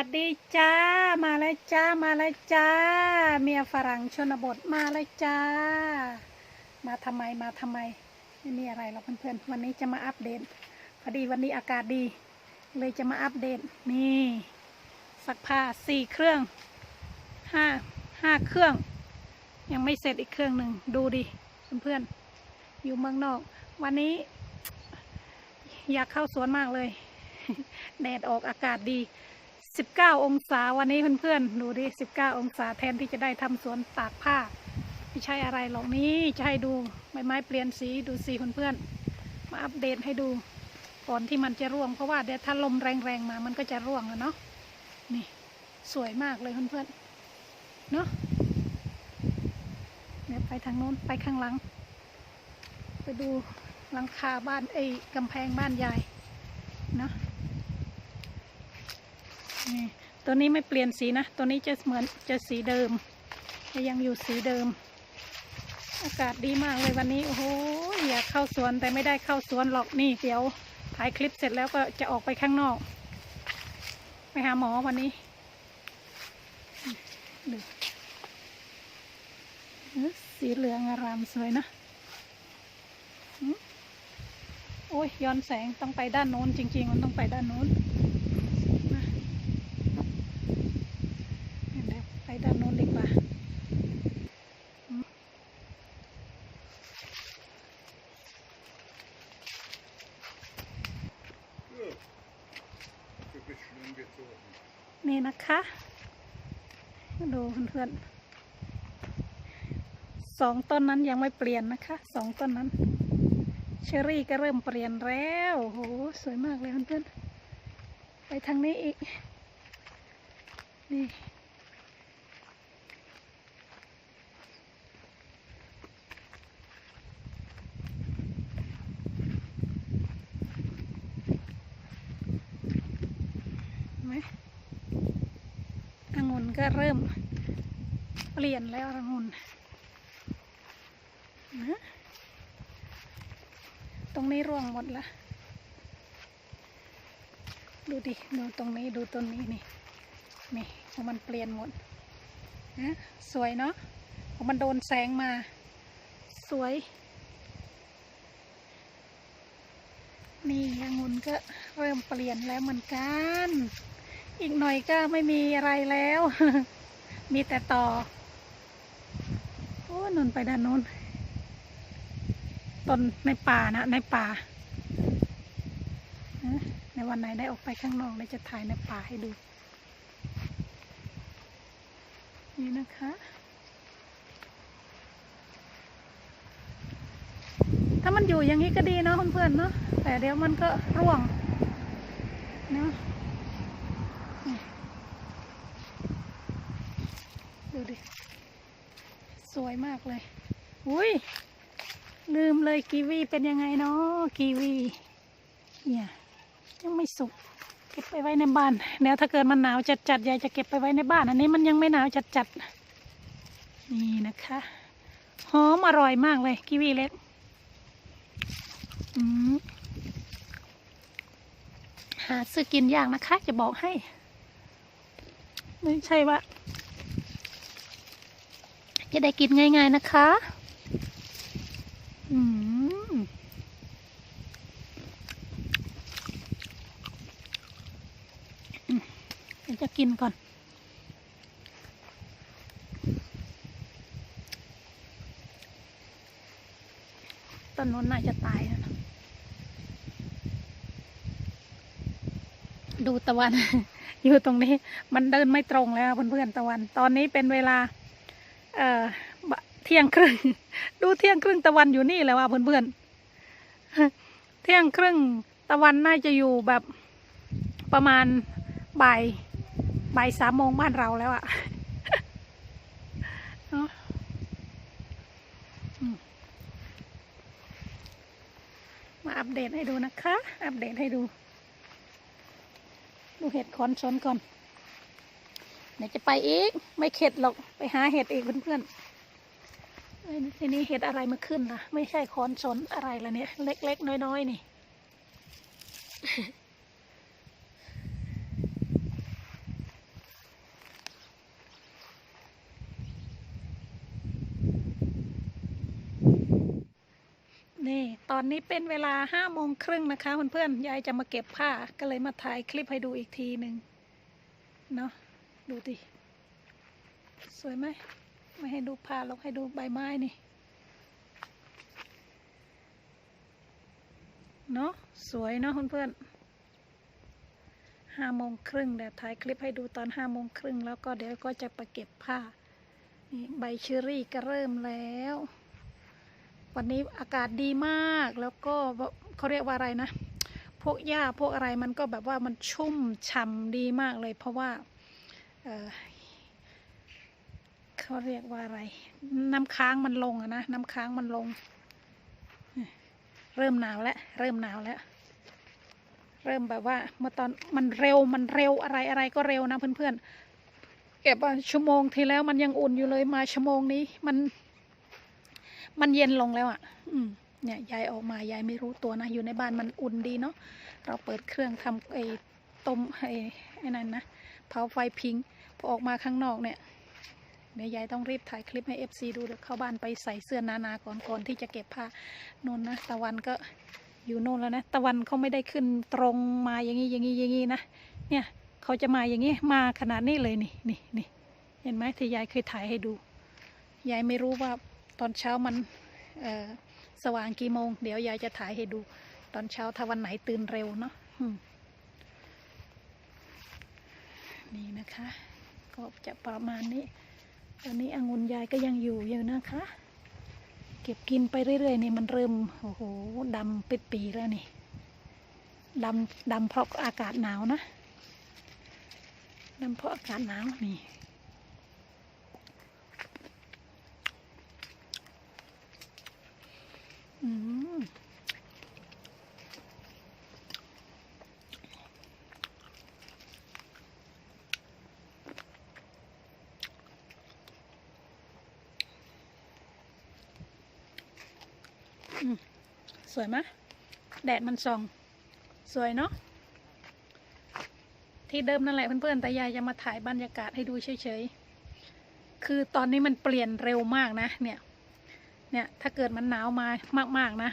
วัสดีจ้า มาแล้วจ้า มาแล้วจ้า เมียฝรั่งชนบทมาแล้วจ้า มาทำไมมาทำไม ไม่มีอะไรหรอกเพื่อนๆ วันนี้จะมาอัปเดต พอดีวันนี้อากาศดี เลยจะมาอัปเดต นี่ซักผ้าสี่เครื่องห้าห้าเครื่อง ยังไม่เสร็จอีกเครื่องหนึ่งดูดิเพื่อนๆ อยู่เมืองนอก วันนี้ อยากเข้าสวนมากเลย แดดออกอากาศดี 19 องศาวันนี้เพื่อนๆ ดูดิ 19 องศาแทนที่จะได้ทำสวนตากผ้า ไม่ใช่อะไรหรอกนี่จะให้ดูใบไม้เปลี่ยนสีดูสีเพื่อนๆ มาอัปเดตให้ดูก่อนที่มันจะร่วง เพราะว่าเดี๋ยวถ้าลมแรงๆมามันก็จะร่วงอะเนาะ นี่สวยมากเลยเพื่อนๆ เนาะเดี๋ยวไปทางโน้นไปข้างหลัง ไปดูหลังคาบ้านไอ้กำแพงบ้านยายเนาะ นี่ตัวนี้ไม่เปลี่ยนสีนะ ตัวนี้จะเหมือนจะสีเดิมจะยังอยู่สีเดิม อากาศดีมากเลยวันนี้ โอ้โหอยากเข้าสวนแต่ไม่ได้เข้าสวนหรอกนี่เดี๋ยวถ่ายคลิปเสร็จแล้วก็จะออกไปข้างนอก ไปหาหมอวันนี้ดูสีเหลืองอารามสวยนะโอ้ยย้อนแสงต้องไปด้านโน้นจริง ๆ มันต้องไปด้านโน้น นะเดี๋ยวไปด้านโน้นดีกว่าอืม Ja. Für Beschwung gezogen. นี่นะคะมาดูเพื่อนสองต้นนั้นยังไม่เปลี่ยนนะคะสองต้นนั้น เชอรี่ก็เริ่มเปลี่ยนแล้วโหสวยมากเลยเพื่อนๆไปทางนี้อีก นี่เห็นไหมองุ่นก็เริ่ม เปลี่ยนแล้วองุ่นนะตรงนี้ร่วงหมดละ ดูดิ ดูตรงนี้ ดูต้นนี้นี่ นี่พอมันเปลี่ยนหมดนะสวยเนาะพอมันโดนแสงมา สวย นี่องุ่นก็เริ่มเปลี่ยนแล้วเหมือนกัน อีกหน่อยก็ไม่มีอะไรแล้ว มีแต่ต่อ โอ้นนไปด้านโน้น ต้นในป่านะ ในป่า ในวันไหนได้ออกไปข้างนอกเดี๋ยวจะถ่ายในป่าให้ดู นี่นะคะ ถ้ามันอยู่อย่างนี้ก็ดีเนาะเพื่อนๆเนาะ แต่เดี๋ยวมันก็ร่วง เนาะนี่ดูดิ ส วยมากเลย อุ้ยลืมเลยกีวีเป็นยังไงเนาะกีวี เนี่ยยังไม่สุก เก็บไปไว้ในบ้านแล้วถ้าเกิดมันหนาวจัดๆยายจะเก็บไปไว้ในบ้าน อันนี้มันยังไม่หนาวจัดๆนี่นะคะหอมอร่อยมากเลยกีวีเล็กหาซื้อกินยากนะคะ จะบอกให้ ไม่ใช่ว่า จะได้กินง่าย ๆนะคะ อืมเดี๋ยวจะกินก่อน ต้นนู้นน่าจะตายแล้วนะดูตะวัน อยู่ตรงนี้มันเดินไม่ตรงแล้วเพื่อนๆตะวัน ตอนนี้เป็นเวลา เอ่อเที่ยงครึ่ง ดูเที่ยงครึ่งตะวันอยู่นี่แหล้วว่าเพื่อนๆ เที่ยงครึ่งตะวันน่าจะอยู่แบบประมาณบ่ายบ่ายสามโมงบ้านเราแล้วอะเนาะมาอัปเดตให้ดูนะคะ อัปเดตให้ดู ดูเห็ดคอนชนก่อน เดี๋ยวจะไปอีก ไม่เข็ดหรอกไปหาเห็ดอีกเพื่อนๆทีนี้เห็ดอะไรมาขึ้นนะไม่ใช่คอนชนอะไรละเนี่ย เล็กๆ น้อยๆ นี่นี่ตอนนี้เป็นเวลาห้าโมงครึ่งนะคะเพื่อนๆยายจะมาเก็บผ้าก็เลยมาถ่ายคลิปให้ดูอีกทีหนึ่งเนาะ ดูดิ สวยไหม ไม่ให้ดูผ้าหรอกให้ดูใบไม้นี่ เนาะสวยเนาะเพื่อนๆห้าโมงครึ่งเดี๋ยวถ่ายคลิปให้ดูตอนห้าโมงครึ่งแล้วก็เดี๋ยวก็จะไปเก็บผ้า นี่ใบเชอรี่ก็เริ่มแล้ว วันนี้อากาศดีมากแล้วก็เขาเรียกว่าอะไรนะ พวกหญ้าพวกอะไรมันก็แบบว่ามันชุ่มฉ่ำดีมากเลยเพราะว่า เเขาเรียกว่าอะไร น้ำค้างมันลงอะนะ น้ำค้างมันลง เริ่มหนาวแล้ว เริ่มหนาวแล้ว เริ่มแบบว่าเมื่อตอนมันเร็วมันเร็วอะไรอะไรก็เร็วนะเพื่อนๆเก็บว่าชั่วโมงที่แล้วมันยังอุ่นอยู่เลยมาชั่วโมงนี้มัน มันเย็นลงแล้วอะ อืมเนี่ยยายออกมายายไม่รู้ตัวนะอยู่ในบ้านมันอุ่นดีเนาะเราเปิดเครื่องทำไอ้ต้มไอ้ไอ้นั่นนะ เผาไฟพิงพอออกมาข้างนอกเนี่ยเดี๋ยวยายต้องรีบถ่ายคลิปให้เอฟซีดูเดี๋ยวเข้าบ้านไปใส่เสื้อนานาก่อนก่อนที่จะเก็บผ้านนนะ ตะวันก็อยู่โน่นแล้วนะ ตะวันเขาไม่ได้ขึ้นตรงมาอย่างนี้อย่างนี้อย่างนี้นะ เนี่ยเขาจะมาอย่างนี้มาขนาดนี้เลยนี่นี่นี่เห็นไหมที่ยายเคยถ่ายให้ดู ยายไม่รู้ว่าตอนเช้ามันเออสว่างกี่โมง เดี๋ยวยายจะถ่ายให้ดู ตอนเช้าถ้าวันไหนตื่นเร็วเนาะอืม นี่นะคะ ก็จะประมาณนี้ตอนนี้องุ่นยายก็ยังอยู่อยู่นะคะ เก็บกินไปเรื่อยๆนี่มันเริ่มโอ้โหดำปิดปีแล้วนี่ดำดำเพราะอากาศหนาวนะดำเพราะอากาศหนาวนี่อืมอืม สวยไหมแดดมันส่อง สวยเนาะที่เดิมนั่นแหละเพื่อนๆ แต่ยายจะมาถ่ายบรรยากาศให้ดูเฉยๆ คือตอนนี้มันเปลี่ยนเร็วมากนะ เนี่ย เนี่ย ถ้าเกิดมันหนาวมามากๆนะ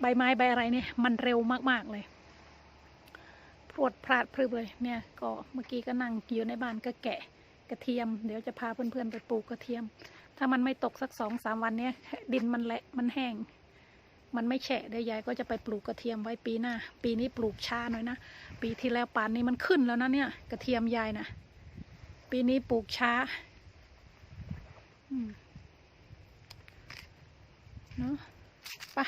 ใบไม้ใบอะไรเนี่ย มันเร็วมากๆเลย พรวดพลาดพรึบเลย เนี่ย ก็เมื่อกี้ก็นั่งอยู่ในบ้านก็แกะกระเทียม เดี๋ยวจะพาเพื่อนๆไปปลูกกระเทียม ถ้ามันไม่ตกสักสองสามวันเนี่ยดินมันแหละมันแห้ง มันไม่แฉะเดี๋ยวยายก็จะไปปลูกกระเทียมไว้ปีหน้า ปีนี้ปลูกช้าหน่อยนะ ปีที่แล้วป่านนี้มันขึ้นแล้วนะเนี่ย กระเทียมยายนะปีนี้ปลูกช้าเนาะไป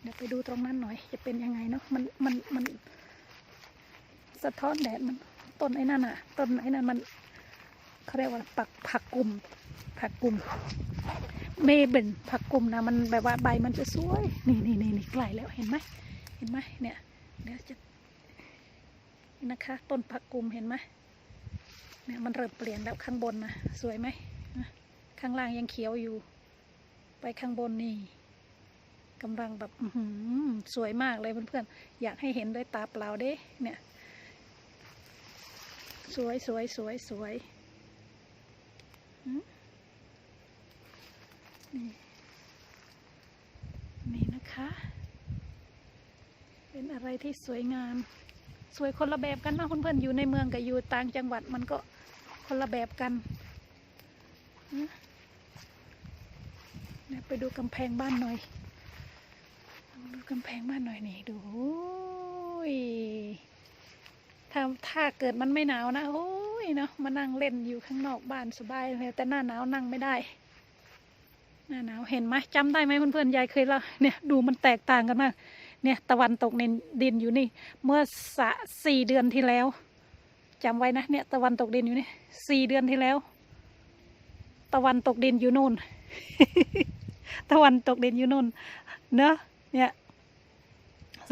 เดี๋ยวไปดูตรงนั้นหน่อย จะเป็นยังไงเนาะมันมันมัน สะท้อนแดดมันต้นไอ้นั่นอะต้นไอ้นั่นมันเขาเรียกว่าปักผักกลุ่ม ผักกลุ่มเมเบนผักกลุ่มนะมันแบบว่าใบมันจะสวย นี่นี่นี่นี่ใกลแล้วเห็นไหมเห็นไหมเนี่ยเดี๋ยวจะนะคะ ต้นผักกลุ่มเห็นไหมเนี่ยมันเริ่มเปลี่ยนแล้วข้างบนนะสวยไหมข้างล่างยังเขียวอยู่ ไปข้างบนนี่กำลังแบบอืสวยมากเลยเพื่อนๆอยากให้เห็นด้วยตาเปล่าเด้เนี่ย สวยสวยสวยสวยหืม นี่นี่นะคะ เป็นอะไรที่สวยงาม สวยคนละแบบกันนะเพื่อนๆอยู่ในเมืองกับอยู่ต่างจังหวัดมันก็คนละแบบกันนะไปดูกำแพงบ้านหน่อย ดูกำแพงบ้านหน่อยนี่ดูถ้าถ้าเกิดมันไม่หนาวนะโอ้ยเนาะมานั่งเล่นอยู่ข้างนอกบ้านสบายเลยแต่หน้าหนาวนั่งไม่ได้ หน้าหนาวเห็นไหมจำได้ไหมเพื่อนๆยายเคยเล่าเนี่ยดูมันแตกต่างกันมาก เนี่ยตะวันตกในดินอยู่นี่ เมื่อสะสี่เดือนที่แล้วจำไว้นะเนี่ย ตะวันตกดินอยู่นี่สี่เดือนที่แล้ว ตะวันตกดินอยู่นู่น ตะวันตกดินอยู่นู่นเนอะเนี่ย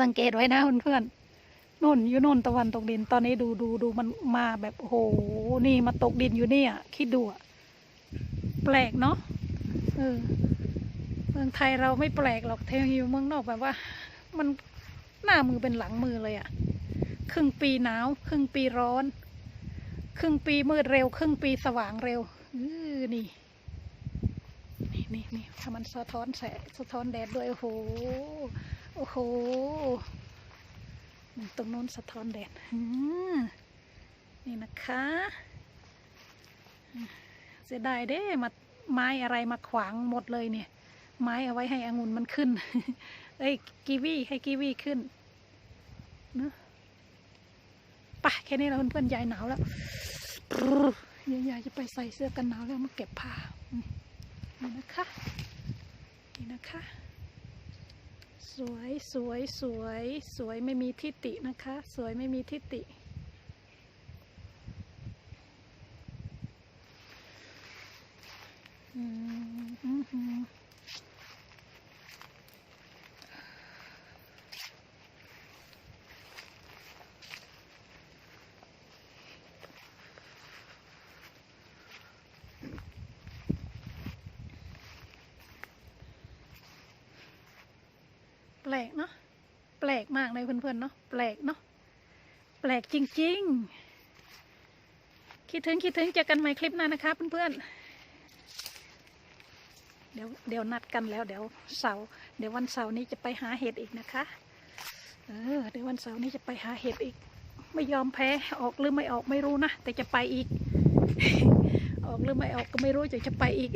สังเกตไว้นะเพื่อนๆนู่นอยู่นู่นตะวันตกดิน ตอนนี้ดูดูดูมันมาแบบโอ้โหนี่มาตกดินอยู่เนี่ยคิดดูอะแปลกเนาะ เออเมืองไทยเราไม่แปลกหรอกเทอยู่เมืองนอกแบบว่า มันหน้ามือเป็นหลังมือเลยอะครึ่งปีหนาวครึ่งปีร้อน ครึ่งปีมืดเร็ว ครึ่งปีสว่างเร็วออนี่ นี่นี่นี่ถ้ามันสะท้อนแสงสะท้อนแดดด้วยโอ้โหโอ้โหตรงนู้นสะท้อนแดดนี่นะคะเสียดายเด้มา ไม้อะไรมาขวางหมดเลยเนี่ย ไม้เอาไว้ให้องุ่นมันขึ้น เอ้ยกีวีให้กีวีขึ้นเนอะปะแค่นี้เราเพื่อนๆยายหนาวแล้วยายยายจะไปใส่เสื้อกันหนาวแล้วมาเก็บผ้านี่นะคะนี่นะคะ สวยสวยสวย สวยไม่มีทิฏฐินะคะ สวยไม่มีทิฏฐิอืมอืมอืม แปลกเนาะแปลกมากเลยเพื่อนๆเนาะแปลกเนาะแปลกจริง ๆ คิดถึงคิดถึงเจอกันใหม่คลิปหน้านะคะเพื่อนๆ ดี๋ยวเดี๋ยวนัดกันแล้วเดี๋ยวเสาร์เดี๋ยววันเสาร์นี้จะไปหาเห็ดอีกนะคะ เออเดี๋ยววันเสาร์นี้จะไปหาเห็ดอีก ไม่ยอมแพ้ออกหรือไม่ออกไม่รู้นะแต่จะไปอีก ออกหรือไม่ออกก็ไม่รู้จะจะไปอีก